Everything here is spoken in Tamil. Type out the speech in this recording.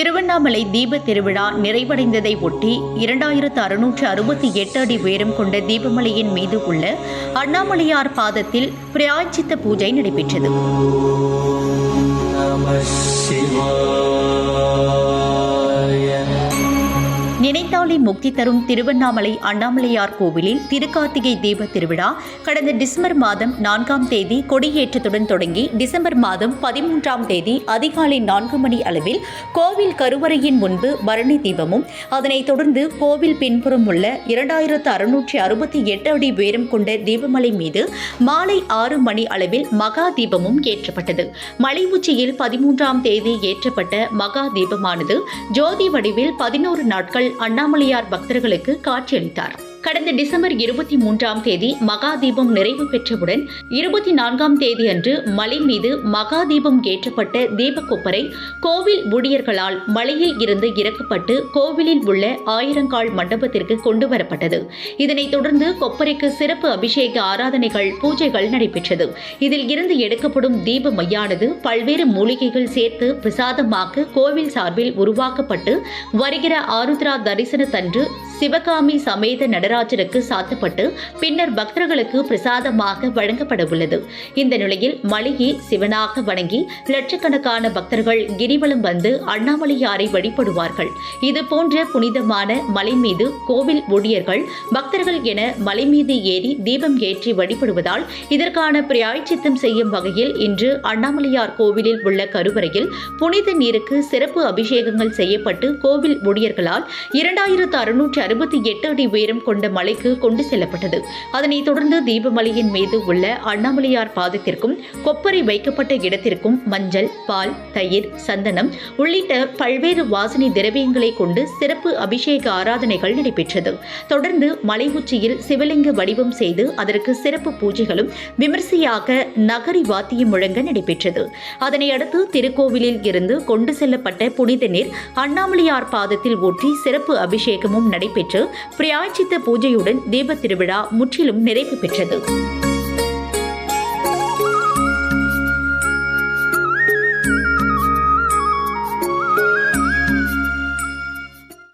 திருவண்ணாமலை தீப திருவிழா நிறைவடைந்ததை ஒட்டி இரண்டாயிரத்து அறுநூற்று அறுபத்தி எட்டு அடி உயரம் கொண்ட தீபமலையின் மீது உள்ள அண்ணாமலையார் பாதத்தில் பிராய்ச்சித்த பூஜை நடைபெற்றது. நினைத்தாலே முக்தி தரும் திருவண்ணாமலை அண்ணாமலையார் கோவிலில் திருக்கார்த்திகை தீப திருவிழா கடந்த டிசம்பர் மாதம் நான்காம் தேதி கொடியேற்றத்துடன் தொடங்கி டிசம்பர் மாதம் பதிமூன்றாம் தேதி அதிகாலை நான்கு மணி அளவில் கோவில் கருவறையின் முன்பு பரணி தீபமும் அதனைத் தொடர்ந்து கோவில் பின்புறம் உள்ள இரண்டாயிரத்து அறுநூற்றி அறுபத்தி எட்டு அடி உயரம் கொண்ட தீபமலை மீது மாலை ஆறு மணி அளவில் மகா தீபமும் ஏற்றப்பட்டது. மலை உச்சியில் பதிமூன்றாம் தேதி ஏற்றப்பட்ட மகா தீபமானது ஜோதி வடிவில் பதினோரு நாட்கள் அண்ணாமலையார் பக்தர்களுக்கு காட்சியளித்தார். கடந்த டிசம்பர் இருபத்தி மூன்றாம் தேதி மகா தீபம் நிறைவு பெற்றவுடன் இருபத்தி நான்காம் தேதி அன்று மலை மீது மகா தீபம் ஏற்றப்பட்ட தீபக்கொப்பரை கோவில் ஊழியர்களால் மலையில் இருந்து இறக்கப்பட்டு கோவிலில் உள்ள ஆயிரங்கால் மண்டபத்திற்கு கொண்டு வரப்பட்டது இதனைத் தொடர்ந்து கொப்பரைக்கு சிறப்பு அபிஷேக ஆராதனைகள் பூஜைகள் நடைபெற்றது. இதில் இருந்து எடுக்கப்படும் தீப மையானது பல்வேறு மூலிகைகள் சேர்த்து பிரசாதமாக கோவில் சார்பில் உருவாக்கப்பட்டு வருகிற ஆருத்ரா தரிசனத்தன்று சிவகாமி சமேத நடராஜருக்கு சாத்தப்பட்டு பின்னர் பக்தர்களுக்கு பிரசாதமாக வழங்கப்பட உள்ளது இந்த நிலையில் மலையை சிவனாக வணங்கி லட்சக்கணக்கான பக்தர்கள் கிரிவலம் வந்து அண்ணாமலையாரை வழிபடுவார்கள். இதுபோன்ற புனிதமான மலை மீது கோவில் ஊழியர்கள் பக்தர்கள் என மலை மீது ஏறி தீபம் ஏற்றி வழிபடுவதால் இதற்கான பிராய்ச்சித்தம் செய்யும் வகையில் இன்று அண்ணாமலையார் கோவிலில் உள்ள கருவறையில் புனித நீருக்கு சிறப்பு அபிஷேகங்கள் செய்யப்பட்டு கோவில் ஊழியர்களால் இரண்டாயிரத்து அறுநூற்று அறுபத்தி எட்டு அடி உயரம் கொண்ட மலைக்கு கொண்டு செல்லப்பட்டது. அதனைத் தொடர்ந்து தீபமலையின் மீது உள்ள அண்ணாமலையார் பாதத்திற்கும் கொப்பரை வைக்கப்பட்ட இடத்திற்கும் மஞ்சள் பால் தயிர் சந்தனம் உள்ளிட்ட பல்வேறு வாசனை திரவியங்களை கொண்டு சிறப்பு அபிஷேக ஆராதனைகள் நடைபெற்றது. தொடர்ந்து மலை உச்சியில் சிவலிங்க வடிவம் செய்து அதற்கு சிறப்பு பூஜைகளும் விமர்சையாக நகரி வாத்தியம் முழங்க நடைபெற்றது. அதனையடுத்து திருக்கோவிலில் இருந்து கொண்டு செல்லப்பட்ட புனித நீர் அண்ணாமலையார் பாதத்தில் ஊற்றி சிறப்பு அபிஷேகமும் நடைபெற்றது. நடைபெற்று பிராய்ச்சித்த பூஜையுடன் தீபத் திருவிழா முற்றிலும் நிறைவு பெற்றது.